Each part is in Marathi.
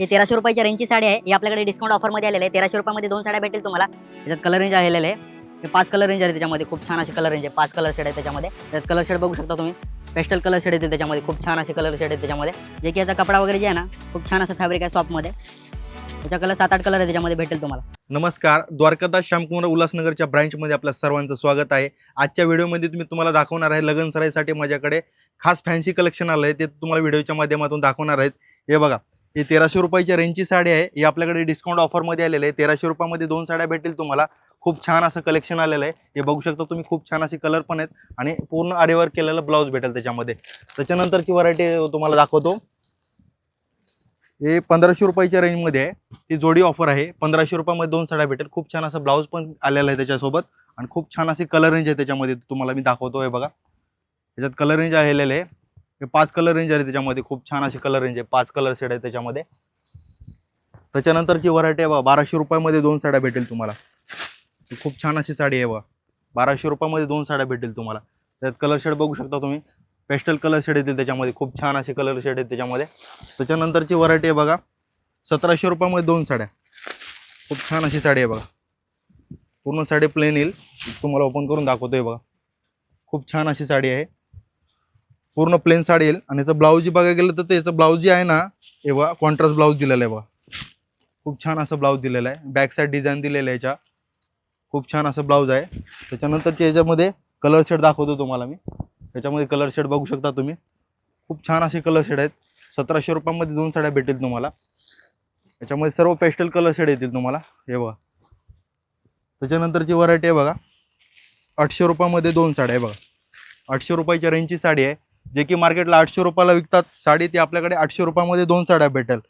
हे तेराशे रुपयाच्या रेंजची साडी आहे. ही आपल्याकडे डिस्काउंट ऑफरमध्ये आलेली आहे. तेराशे रुपयामध्ये दोन साड्या भेटेल तुम्हाला. त्याच्यात कलर रेंज आलेले आहे. हे पाच कलर रेंज आहे त्याच्यामध्ये. खूप छान असे कलर रेंज आहे. पाच कलर शेड आहे त्याच्यामध्ये. त्यात कलर शेड बघू शकता तुम्ही. पेस्टल कलर शेड येतील त्याच्यामध्ये. खूप छान असे कलर शेड आहे त्याच्यामध्ये. जे की याचा कपडा वगैरे जे आहे ना खूप छान असं फॅब्रिक आहे शॉपमध्ये त्याचा कलर सात आठ कलर आहे त्याच्यामध्ये भेटेल तुम्हाला. नमस्कार. द्वारकादास श्यामकुमार उल्हासनगरच्या ब्रँचमध्ये आपल्या सर्वांचं स्वागत आहे. आजच्या व्हिडिओमध्ये तुम्ही तुम्हाला दाखवणार आहे लग्न सराईसाठी माझ्याकडे खास फॅन्सी कलेक्शन आलं आहे. ते तुम्हाला व्हिडिओच्या माध्यमातून दाखवणार आहेत. हे बघा. ही तेराशे रुपयाच्या रेंजची साडी आहे. ही आपल्याकडे डिस्काउंट ऑफरमध्ये आलेली आहे. तेराशे रुपयामध्ये दोन साड्या भेटेल तुम्हाला. खूप छान असं कलेक्शन आलेलं आहे. हे बघू शकता तुम्ही खूप छान असे कलर पण आहेत. आणि पूर्ण आरेवर केलेलं ब्लाऊज भेटेल त्याच्यामध्ये. त्याच्यानंतरची व्हरायटी तुम्हाला दाखवतो. हे पंधराशे रुपयाच्या रेंजमध्ये आहे. ती जोडी ऑफर आहे. पंधराशे रुपयामध्ये दोन साड्या भेटेल. खूप छान असं ब्लाऊज पण आलेलं आहे त्याच्यासोबत. आणि खूप छान असे कलर रेंज आहे त्याच्यामध्ये. तुम्हाला मी दाखवतो आहे बघा. त्याच्यात कलर रेंज आलेले आहे. हे पाच कलर रेंज आहे त्याच्यामध्ये. खूप छान अशी कलर रेंज आहे. पाच कलर शेड आहे त्याच्यामध्ये. त्याच्यानंतरची व्हरायटी आहे बा बाराशे रुपयामध्ये दोन साड्या भेटेल तुम्हाला. खूप छान अशी साडी आहे बा बाराशे रुपयामध्ये दोन साड्या भेटेल तुम्हाला. त्यात कलर शेड बघू शकता तुम्ही. पेस्टल कलर शेड येतील त्याच्यामध्ये. खूप छान असे कलर शेड आहेत त्याच्यामध्ये. त्याच्यानंतरची व्हरायटी आहे बघा. सतराशे रुपयामध्ये दोन साड्या. खूप छान अशी साडी आहे बघा. पूर्ण साडी प्लेन येईल. तुम्हाला ओपन करून दाखवतोय बघा. खूप छान अशी साडी आहे. पूर्ण प्लेन साडी येईल. आणि याचं ब्लाऊज बघायला गेलं तर त्याचं ब्लाऊज जे आहे ना हे बघा कॉन्ट्रास्ट ब्लाऊज दिलेलं आहे बघा. खूप छान असं ब्लाऊज दिलेलं आहे. बॅक साईड डिझाईन दिलेलं आहे याच्या. खूप छान असं ब्लाऊज आहे. त्याच्यानंतर याच्यामध्ये कलर शेड दाखवतो तुम्हाला मी. त्याच्यामध्ये कलर शेड बघू शकता तुम्ही. खूप छान असे कलर शेड आहेत. सतराशे रुपयामध्ये दोन साड्या भेटेल तुम्हाला. याच्यामध्ये सर्व पेस्टल कलर शेड येतील तुम्हाला. हे बघा. त्याच्यानंतरची व्हरायटी आहे बघा. आठशे रुपयामध्ये दोन साड्या आहे बघा. आठशे रुपयाच्या रेंजची साडी आहे. जे की मार्केटला आठशे रुपयाला विकतात साडी ती आपल्याकडे आठशे रुपयामध्ये दोन साड्या भेटेल.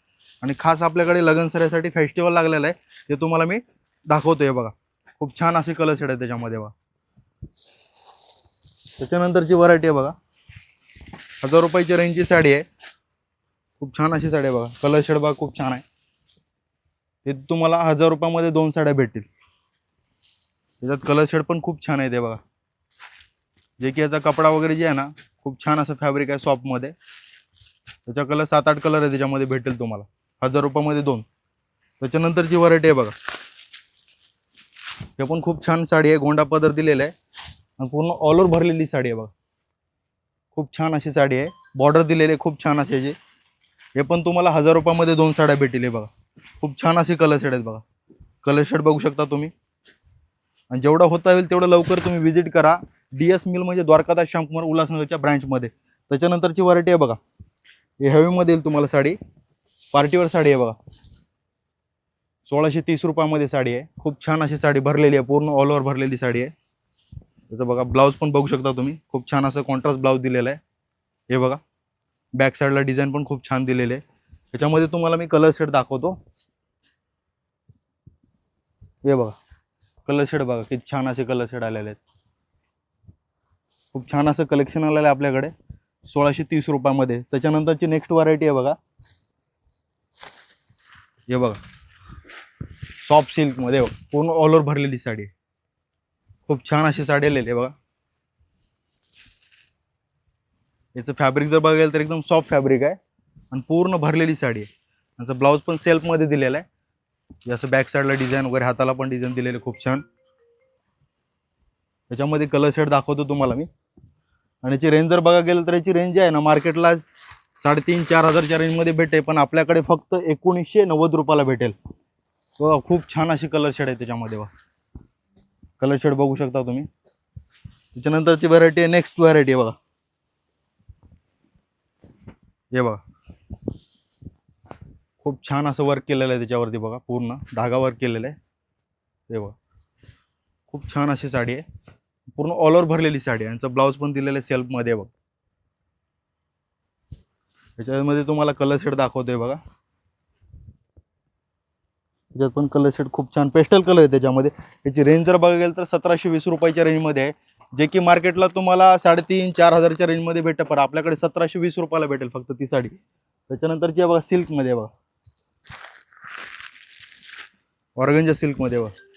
आणि खास आपल्याकडे लग्न सऱ्यासाठी फेस्टिवल लागलेलं आहे ते तुम्हाला मी दाखवतो आहे बघा. खूप छान असे कलर शेड आहे त्याच्यामध्ये बघा. त्याच्यानंतरची व्हरायटी आहे बघा. हजार रुपयाची रेंजची साडी आहे. खूप छान अशी साडी आहे बघा. कलर शेड बघा खूप छान आहे. ते तुम्हाला हजार रुपयामध्ये दोन साड्या भेटतील. त्याच्यात कलर शेड पण खूप छान आहे ते बघा. जे की याचा कपडा वगैरे जे आहे ना खूप छान असं फॅब्रिक आहे सॉफ्टमध्ये त्याचा कलर सात आठ कलर आहे त्याच्यामध्ये भेटेल तुम्हाला. हजार रुपयामध्ये दोन. त्याच्यानंतरची व्हरायटी आहे बघा. हे पण खूप छान साडी आहे गोंडा पदर दिलेला आहे. आणि पूर्ण ऑल ओव्हर भरलेली साडी आहे बघा. खूप छान अशी साडी आहे. बॉर्डर दिलेली आहे खूप छान असे जे हे पण तुम्हाला हजार रुपयामध्ये दोन साड्या भेटेल हे बघा. खूप छान असे कलर शेड आहेत बघा. कलर शेड बघू शकता तुम्ही. आणि जेवढा होता होईल तेवढं लवकर तुम्ही व्हिजिट करा. डीएस मिल म्हणजे द्वारकादास श्यामकुमार उल्हासनगरच्या ब्रँचमध्ये त्याच्यानंतरची व्हरायटी आहे बघा. हे हेवीमध्ये येईल तुम्हाला साडी. पार्टीवर साडी आहे बघा. सोळाशे तीस रुपयामध्ये साडी आहे. खूप छान अशी साडी भरलेली आहे. पूर्ण ऑल ओव्हर भरलेली साडी आहे. त्याचं बघा ब्लाऊज पण बघू शकता तुम्ही. खूप छान असं कॉन्ट्रास्ट ब्लाऊज दिलेला आहे. हे बघा. बॅक साईडला डिझाईन पण खूप छान दिलेले आहे. त्याच्यामध्ये तुम्हाला मी कलर शेड दाखवतो. हे बघा. कलर शेड बघा किती छान असे कलर शेड आलेले आहेत. खूप छान असं कलेक्शन आलेलं आहे आपल्याकडे. सोळाशे तीस रुपयामध्ये. त्याच्यानंतरची नेक्स्ट व्हरायटी आहे बघा. हे बघा. सॉफ्ट सिल्कमध्ये बघा. पूर्ण ऑल ओव्हर भरलेली साडी आहे. खूप छान अशी साडी आलेली आहे बघा. याचं फॅब्रिक जर बघायला तर एकदम सॉफ्ट फॅब्रिक आहे. आणि पूर्ण भरलेली साडी आहे. याचं ब्लाऊज पण सेल्फमध्ये दिलेलं आहे. जसं बॅक साईडला डिझाईन वगैरे हाताला पण डिझाईन दिलेले खूप छान. याच्यामध्ये कलर शेड दाखवतो तुम्हाला मी. आणि याची रेंज जर बघा गेलं तर याची रेंज जी आहे ना मार्केटला साडेतीन चार हजारच्या रेंजमध्ये भेटेल पण आपल्याकडे फक्त एकोणीसशे नव्वद रुपयाला भेटेल. बघा खूप छान अशी कलर शेड आहे त्याच्यामध्ये बघा कलर शेड बघू शकता तुम्ही. त्याच्यानंतरची व्हरायटी आहे नेक्स्ट व्हरायटी आहे बघा. हे बघा. खूप छान असं वर्क केलेलं आहे त्याच्यावरती बघा पूर्ण धागा वर्क केलेलं आहे. हे बघा. खूप छान अशी साडी आहे. पूर्ण ऑल ओव्हर भरलेली साडी आहे यांचं ब्लाऊज पण दिलेलं आहे सेल्फमध्ये बघ. त्याच्यामध्ये तुम्हाला कलर शेड दाखवतोय बघा. त्याच्यात पण कलर शेड खूप छान पेस्टल कलर आहे त्याच्यामध्ये. याची रेंज जर बघायला गेलं तर सतराशे वीस रुपयाच्या रेंजमध्ये आहे. जे की मार्केटला तुम्हाला साडेतीन चार हजारच्या रेंजमध्ये भेटतं पण आपल्याकडे सतराशे वीस रुपयाला भेटेल फक्त ती साडी. त्याच्यानंतरची आहे बघा सिल्कमध्ये बघा. ऑर्गनच्या सिल्कमध्ये बघा.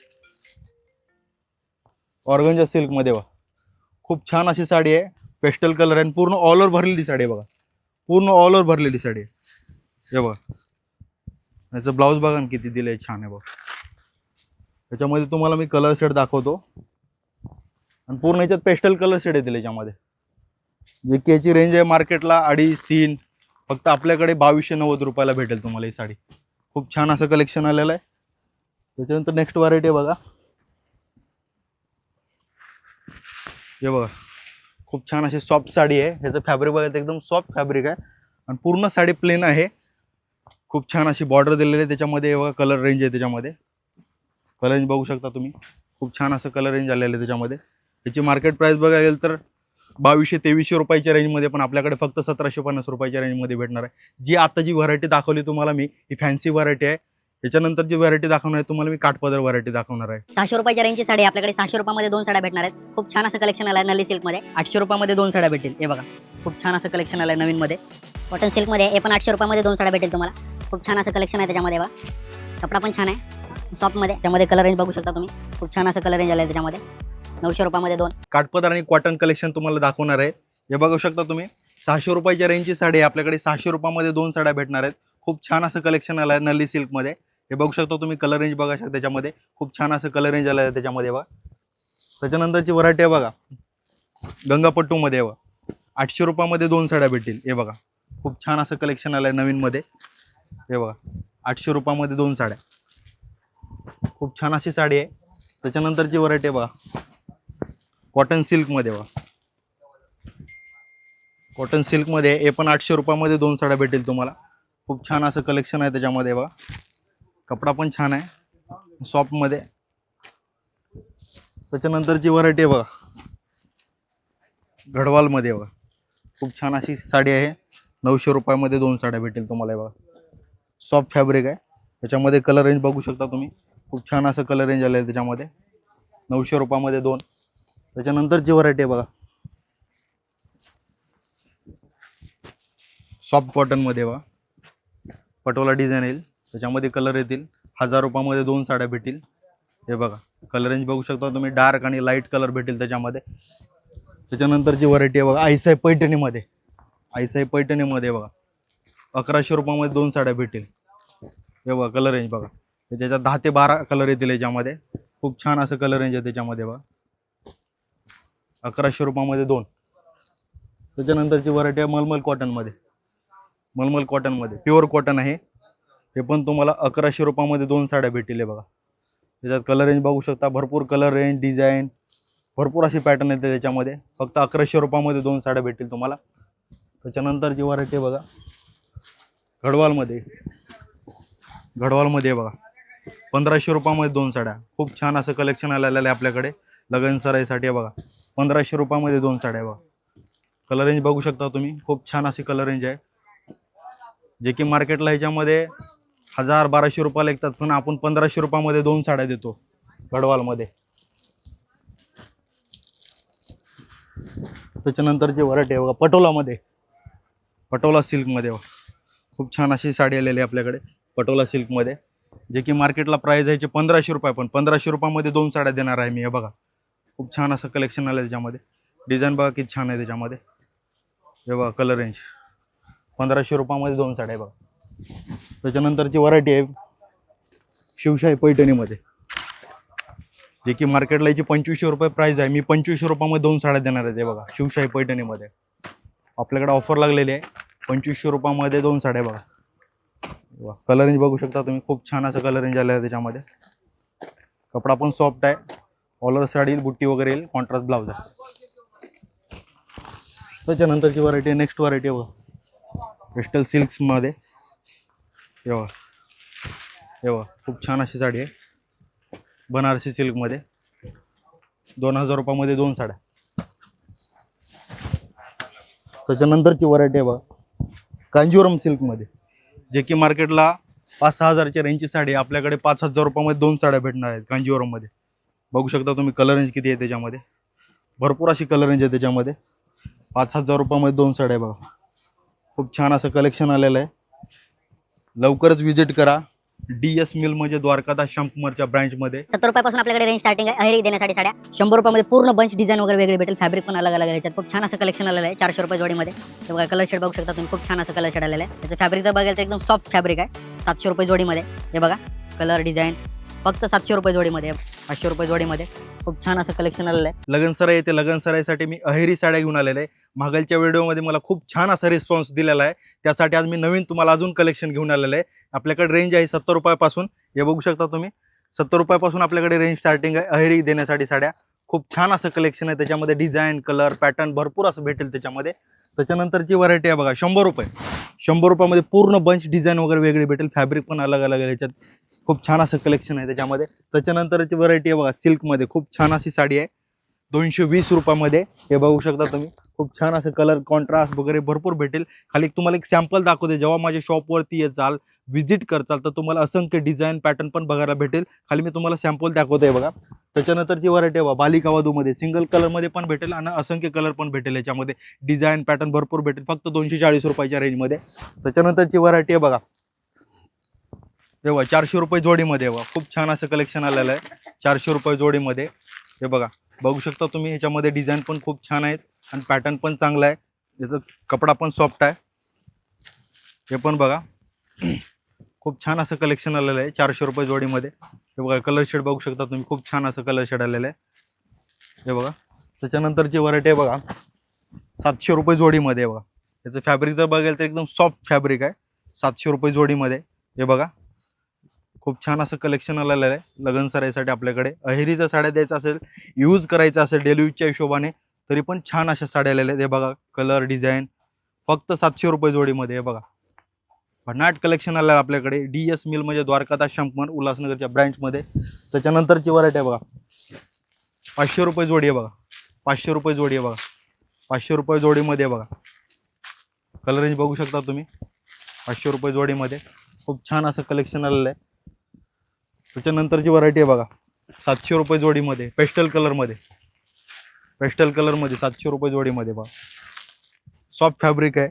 ऑर्गनच्या सिल्कमध्ये बघा. खूप छान अशी साडी आहे. पेस्टल कलर आहे आणि पूर्ण ऑल ओव्हर भरलेली साडी आहे बघा. पूर्ण ऑल ओव्हर भरलेली साडी आहे. हे बघा. याचं ब्लाऊज बघा ना किती दिलंय छान आहे बघ. त्याच्यामध्ये तुम्हाला मी कलर सेट दाखवतो. आणि पूर्ण याच्यात पेस्टल कलर सेट येतील याच्यामध्ये. जे केची याची रेंज आहे मार्केटला अडीच तीन फक्त आपल्याकडे बावीसशे नव्वद रुपयाला भेटेल तुम्हाला ही साडी. खूप छान असं कलेक्शन आलेलं आहे. त्याच्यानंतर नेक्स्ट व्हरायटी आहे बघा. हे बघा खूप छान अशी सॉफ्ट साडी आहे. ह्याचं फॅब्रिक बघा एकदम सॉफ्ट फॅब्रिक आहे. आणि पूर्ण साडी प्लेन आहे. खूप छान अशी बॉर्डर दिलेली आहे. त्याच्यामध्ये बघा कलर रेंज आहे त्याच्यामध्ये. कलर रेंज बघू शकता तुम्ही. खूप छान असं कलर रेंज आलेलं आहे त्याच्यामध्ये. त्याची मार्केट प्राईस बघायला गेलं तर बावीसशे तेवीसशे रुपयाच्या रेंजमध्ये पण आपल्याकडे फक्त सतराशे पन्नास रुपयाच्या रेंजमध्ये भेटणार आहे. जी आता जी व्हरायटी दाखवली तुम्हाला मी ही फॅन्सी व्हरायटी आहे. त्याच्यानंतर जी व्हरायटी दाखवणार आहे तुम्हाला मी काठपदर व्हरायटी दाखवणार आहे. सहाशे रुपयाच्या रेंजची साडी. आपल्याकडे सहाशे रुपयामध्ये दोन साड्या भेटणार आहेत. खूप छान असं कलेक्शन आलं आहे नली सिल्कमध्ये आठशे रुपयामध्ये दोन साड्या भेटेल हे बघा खूप छान असं कलेक्शन आलं आहे नवीनमध्ये कॉटन सिल्कमध्ये हे पण आठशे रुपयामध्ये दोन साड्या भेटेल तुम्हाला. खूप छान असं कलेक्शन आहे त्याच्यामध्ये बघा. कपडा पण छान आहे. सॉफ्टमध्ये त्यामध्ये कलर रेंज बघू शकता तुम्ही. खूप छान असं कलर रेंज आलं आहे त्याच्यामध्ये. नऊशे रुपयामध्ये दोन. काठपदर आणि कॉटन कलेक्शन तुम्हाला दाखवणार आहे. हे बघू शकता तुम्ही. सहाशे रुपयाच्या रेंजची साडी आपल्याकडे सहाशे रुपयामध्ये दोन साड्या भेटणार आहेत. खूप छान असं कलेक्शन आलं आहे नल्ली सिल्कमध्ये हे बघू शकता तुम्ही कलर रेंज बघा शकता त्याच्यामध्ये. खूप छान असं कलर रेंज आलं आहे त्याच्यामध्ये बघा. त्याच्यानंतरची व्हरायटी आहे बघा. गंगापट्टूमध्ये आहे बघा. आठशे रुपयामध्ये दोन साड्या भेटतील. हे बघा. खूप छान असं कलेक्शन आलं आहे नवीनमध्ये. हे बघा. आठशे रुपयामध्ये दोन साड्या. खूप छान अशी साडी आहे. त्याच्यानंतरची व्हरायटी आहे बघा. कॉटन सिल्कमध्ये बघा. कॉटन सिल्कमध्ये हे पण आठशे रुपयामध्ये दोन साड्या भेटेल तुम्हाला. खूप छान असं कलेक्शन आहे त्याच्यामध्ये बघा. कपडा पण छान आहे. सॉफ्टमध्ये त्याच्यानंतरची व्हरायटी आहे बघा. गढवालमध्ये बघा. खूप छान अशी साडी आहे. नऊशे रुपयामध्ये दोन साड्या भेटेल तुम्हाला बघा. सॉफ्ट फॅब्रिक आहे. त्याच्यामध्ये कलर रेंज बघू शकता तुम्ही. खूप छान असं कलर रेंज आलं आहे त्याच्यामध्ये. नऊशे रुपयामध्ये दोन. त्याच्यानंतरची व्हरायटी आहे बघा. सॉफ्ट कॉटनमध्ये बघा. पटोला डिझाईन येईल. त्याच्यामध्ये कलर येतील. हजार रुपयामध्ये दोन साड्या भेटतील. हे बघा कलर रेंज बघू शकता तुम्ही. डार्क आणि लाइट कलर भेटेल त्याच्यामध्ये. त्याच्यानंतरची व्हरायटी आहे बघा आईसाई पैठणीमध्ये. आईसाई पैठणीमध्ये बघा अकराशे रुपयामध्ये दोन साड्या भेटतील. हे बघा कलर रेंज बघा. त्याच्यात दहा ते बारा कलर येतील याच्यामध्ये. खूप छान असं कलर रेंज आहे त्याच्यामध्ये बघा. अकराशे रुपयामध्ये दोन. त्याच्यानंतरची व्हरायटी आहे मलमल कॉटनमध्ये मलमल कॉटनमध्ये प्युअर कॉटन आहे. हे पण तुम्हाला अकराशे रुपयामध्ये दोन साड्या भेटतील आहे बघा. त्याच्यात कलर रेंज बघू शकता भरपूर कलर रेंज डिझाईन भरपूर अशी पॅटर्न येते त्याच्यामध्ये. फक्त अकराशे रुपयामध्ये दोन साड्या भेटतील तुम्हाला. त्याच्यानंतर जी व्हरायटी बघा. गढवालमध्ये गढवालमध्ये बघा. पंधराशे रुपयामध्ये दोन साड्या. खूप छान असं कलेक्शन आलेलं आहे आपल्याकडे. लगन सराईसाठी बघा. पंधराशे रुपयामध्ये दोन साड्या बघा. कलर रेंज बघू शकता तुम्ही. खूप छान अशी कलर रेंज आहे. जे की मार्केटला ह्याच्यामध्ये हजार बाराशे रुपयाला एकतात पण आपण पंधराशे रुपयामध्ये दोन साड्या देतो गडवालमध्ये. जे व्हरायटी आहे बघा पटोलामध्ये. पटोला सिल्कमध्ये खूप छान अशी साडी आलेली आहे आपल्याकडे पटोला सिल्कमध्ये. जे की मार्केटला प्राईज आहे पंधराशे रुपये पण पंधराशे रुपयामध्ये दोन साड्या देणार आहे मी हे बघा. खूप छान असं कलेक्शन आलं आहे त्याच्यामध्ये. डिझाईन बघा किती छान आहे त्याच्यामध्ये. हे बघा कलर रेंज पंधराशे रुपयामध्ये दोन साड्या आहे बघा. त्याच्यानंतरची व्हरायटी आहे शिवशाही पैठणीमध्ये. जे की मार्केटला याची पंचवीसशे रुपये प्राईस आहे. मी पंचवीसशे रुपयामध्ये दोन साड्या देणार आहे ते बघा शिवशाही पैठणीमध्ये. आपल्याकडे ऑफर लागलेली आहे. पंचवीसशे रुपयामध्ये दोन साड्या बघा. कलर रेंज बघू शकता तुम्ही. खूप छान असं कलर रेंज आलं आहे त्याच्यामध्ये. कपडा पण सॉफ्ट आहे. ऑलर साडी येईल बुट्टी वगैरे येईल. कॉन्ट्रास्ट ब्लाऊज आहे. त्याच्यानंतरची व्हरायटी नेक्स्ट व्हरायटी आहे बघा. क्रिस्टल सिल्क्समध्ये हे बघा. खूप छान अशी साडी आहे. बनारसी सिल्कमध्ये. दोन हजार रुपयामध्ये दोन साड्या. त्याच्यानंतरची व्हरायटी आहे बघा. कांजीवरम सिल्कमध्ये. जे की मार्केटला पाच सहा हजारच्या रेंजची साडी आहे. आपल्याकडे पाच हजार रुपयामध्ये दोन साड्या भेटणार आहेत कांजीवरममध्ये. बघू शकता तुम्ही कलर रेंज किती आहे त्याच्यामध्ये. भरपूर अशी कलर रेंज आहे त्याच्यामध्ये. पाच हजार रुपयामध्ये दोन साड्या आहे बघा. खूप छान असं कलेक्शन आलेलं आहे. लवकरच विजिट करा. डी एस मिल म्हणजे द्वारकादास शामकुमारच्या ब्रँचमध्ये सत्तर रुपयापासून आपल्याकडे रेंज स्टार्टिंग आहे. अहेरी देण्यासाठी साड्या. शंभर रुपयामध्ये पूर्ण बंच डिझाईन वगैरे वेगळे भेटेल. फॅब्रिक पण अलग अलग आहे. याच्यात खूप छान असं कलेक्शन आलेलं आहे. चारशे रुपये जोडीमध्ये. तर बघा कलर शेड बघू शकता तुम्ही. खूप छान असं कलर शेड आलेलं आहे. त्याचं फॅब्रिक जर बघायला तर एकदम सॉफ्ट फॅब्रिक आहे. सातशे रुपये जोडीमध्ये. हे बघा कलर डिझाईन फक्त सातशे रुपये जोडीमध्ये पाचशे रुपये जोडीमध्ये. खूप छान असं कलेक्शन आलेलं आहे. लगनसराई येथे लगनसराईसाठी मी अहेरी साड्या घेऊन आलेले आहे. मागलच्या व्हिडिओमध्ये मला खूप छान असा रिस्पॉन्स दिलेला आहे. त्यासाठी आज मी नवीन तुम्हाला अजून कलेक्शन घेऊन आलेलं आहे. आपल्याकडे रेंज आहे सत्तर रुपयापासून. हे बघू शकता तुम्ही. सत्तर रुपयापासून आपल्याकडे रेंज स्टार्टिंग आहे अहेरी देण्यासाठी साड्या. खूप छान असं कलेक्शन आहे. त्याच्यामध्ये डिझाईन कलर पॅटर्न भरपूर असं भेटेल त्याच्यामध्ये. त्याच्यानंतरची व्हरायटी आहे बघा शंभर रुपये. शंभर रुपयामध्ये पूर्ण बंच डिझाईन वगैरे वेगळी भेटेल. फॅब्रिक पण अलग अलग आहे याच्यात खूप छान असं कलेक्शन आहे त्याच्यामध्ये. त्याच्यानंतरची व्हरायटी आहे बघा सिल्कमध्ये खूप छान अशी साडी आहे. दोनशे वीस रुपयामध्ये हे बघू शकता तुम्ही. खूप छान असं कलर कॉन्ट्रास्ट वगैरे भरपूर भेटेल. खाली तुम्हाला एक सॅम्पल दाखवते. जेव्हा माझ्या शॉपवरती येचाल व्हिजिट करचाल तर तुम्हाला असंख्य डिझाईन पॅटर्न पण बघायला भेटेल. खाली मी तुम्हाला सॅम्पल दाखवते बघा. त्याच्यानंतरची व्हरायटी आहे बघा बालिका वधूमध्ये सिंगल कलरमध्ये पण भेटेल आणि असंख्य कलर पण भेटेल याच्यामध्ये. डिझाईन पॅटर्न भरपूर भेटेल फक्त दोनशे चाळीस रुपयाच्या रेंजमध्ये त्याच्यानंतरची व्हरायटी आहे बघा. हे बघा चारशे रुपये जोडीमध्ये आहे बघा. खूप छान असं कलेक्शन आलेलं आहे. चारशे रुपये जोडीमध्ये. हे बघा बघू शकता तुम्ही ह्याच्यामध्ये डिझाईन पण खूप छान आहेत आणि पॅटर्न पण चांगला आहे. याचं कपडा पण सॉफ्ट आहे. हे पण बघा. खूप छान असं कलेक्शन आलेलं आहे चारशे रुपये जोडीमध्ये. हे बघा कलर शेड बघू शकता तुम्ही खूप छान असं कलर शेड आलेलं आहे. हे बघा त्याच्यानंतरची व्हरायटी आहे बघा. सातशे रुपये जोडीमध्ये बघा. याचं फॅब्रिक जर बघायला तर एकदम सॉफ्ट फॅब्रिक आहे. सातशे रुपये जोडीमध्ये. हे बघा खूप छान असं कलेक्शन आलेलं आहे. लग्न सराईसाठी आपल्याकडे. अहेरीच्या साड्या द्यायचा असेल यूज करायचा असेल डेली यूजच्या हिशोबाने तरी पण छान अशा साड्या आलेल्या आहेत. हे बघा कलर डिझाईन फक्त सातशे रुपये जोडीमध्ये हे बघा. भन्नाट कलेक्शन आलं आहे आपल्याकडे. डी एस मिल म्हणजे द्वारकादास शंपमन उल्हासनगरच्या ब्रँचमध्ये त्याच्यानंतरची व्हरायटी आहे बघा. पाचशे रुपये जोडी आहे बघा. पाचशे रुपये जोडी आहे बघा. पाचशे रुपये जोडीमध्ये आहे बघा. कलर रेंज बघू शकता तुम्ही? पाचशे रुपये जोडीमध्ये. खूप छान असं कलेक्शन आलेलं आहे. त्याच्यानंतरची व्हरायटी आहे बघा. सातशे रुपये जोडीमध्ये पेस्टल कलरमध्ये पेस्टल कलरमध्ये सातशे रुपये जोडीमध्ये बघा. सॉफ्ट फॅब्रिक आहे.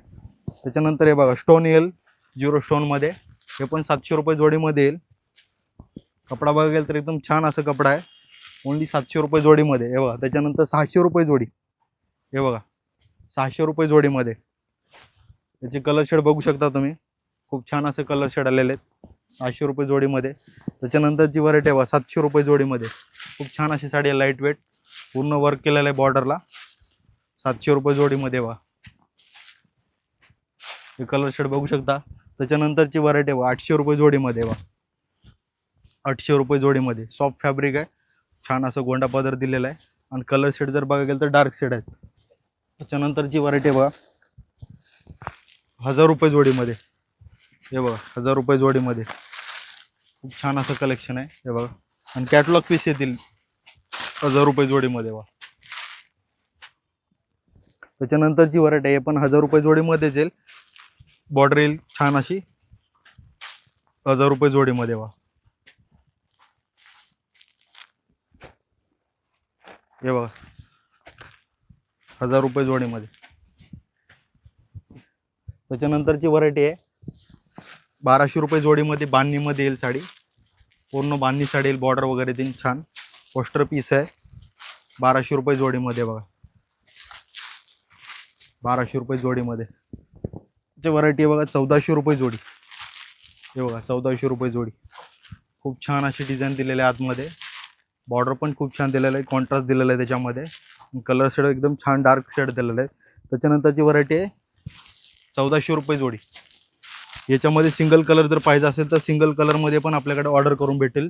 त्याच्यानंतर हे बघा स्टोन येईल झिरो स्टोनमध्ये हे पण सातशे रुपये जोडीमध्ये येईल. कपडा बघायला तर एकदम छान असं कपडा आहे. ओन्ली सातशे रुपये जोडीमध्ये. हे बघा त्याच्यानंतर सहाशे रुपये जोडी. हे बघा सहाशे रुपये जोडीमध्ये. याचे कलर शेड बघू शकता तुम्ही. खूप छान असं कलर शेड आलेले आहेत. आठशे रुपये जोडीमध्ये. त्याच्यानंतरची व्हरायटी आहे सातशे रुपये जोडीमध्ये. खूप छान अशी साडी आहे लाइट वेट पूर्ण वर्क केलेलं आहे बॉर्डरला सातशे रुपये जोडीमध्ये वा हे कलर शेड बघू शकता. त्याच्यानंतरची व्हरायटी बघा आठशे रुपये जोडीमध्ये वा आठशे रुपये जोडीमध्ये. सॉफ्ट फॅब्रिक आहे. छान असं गोंडा पदर दिलेला आहे. आणि कलर शेड जर बघायला गेलं तर डार्क शेड आहेत. त्याच्यानंतरची व्हरायटी बघा. हजार रुपये जोडीमध्ये. हे बघा हजार रुपये जोडीमध्ये. खूप छान असं कलेक्शन आहे. हे बघा. आणि कॅटलॉग पीस येतील. हजार रुपये जोडीमध्ये बघा. त्याच्यानंतरची व्हरायटी आहे. पण हजार रुपये जोडीमध्येच येईल. बॉर्डर येईल छान अशी. हजार रुपये जोडीमध्ये वा हे बघा. हजार रुपये जोडीमध्ये. त्याच्यानंतरची व्हरायटी आहे. बाराशे रुपये जोडीमध्ये बांधणीमध्ये येईल साडी. पूर्ण बांधणी साडी येईल बॉर्डर वगैरे देईल छान. पोस्टर पीस आहे. बाराशे रुपये जोडीमध्ये बघा. बाराशे रुपये जोडीमध्ये. त्याची व्हरायटी आहे बघा चौदाशे रुपये जोडी. हे बघा चौदाशे रुपये जोडी. खूप छान अशी डिझाईन दिलेली आहे आतमध्ये. बॉर्डर पण खूप छान दिलेलं आहे कॉन्ट्रास्ट दिलेलं आहे त्याच्यामध्ये. कलर शेड एकदम छान डार्क शेड दिलेलं आहे. त्याच्यानंतरची व्हरायटी आहे चौदाशे रुपये जोडी. याच्यामध्ये सिंगल कलर जर पाहिजे असेल तर सिंगल कलरमध्ये पण आपल्याकडे ऑर्डर करून भेटेल.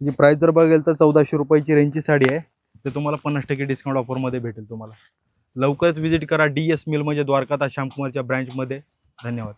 जी प्राईस जर बघेल तर चौदाशे रुपयाची रेंजची साडी आहे. ते तुम्हाला पन्नास टक्के डिस्काउंट ऑफरमध्ये भेटेल तुम्हाला. लवकरच व्हिजिट करा डी एस मिल म्हणजे द्वारकाता श्यामकुमारच्या ब्रँचमध्ये धन्यवाद.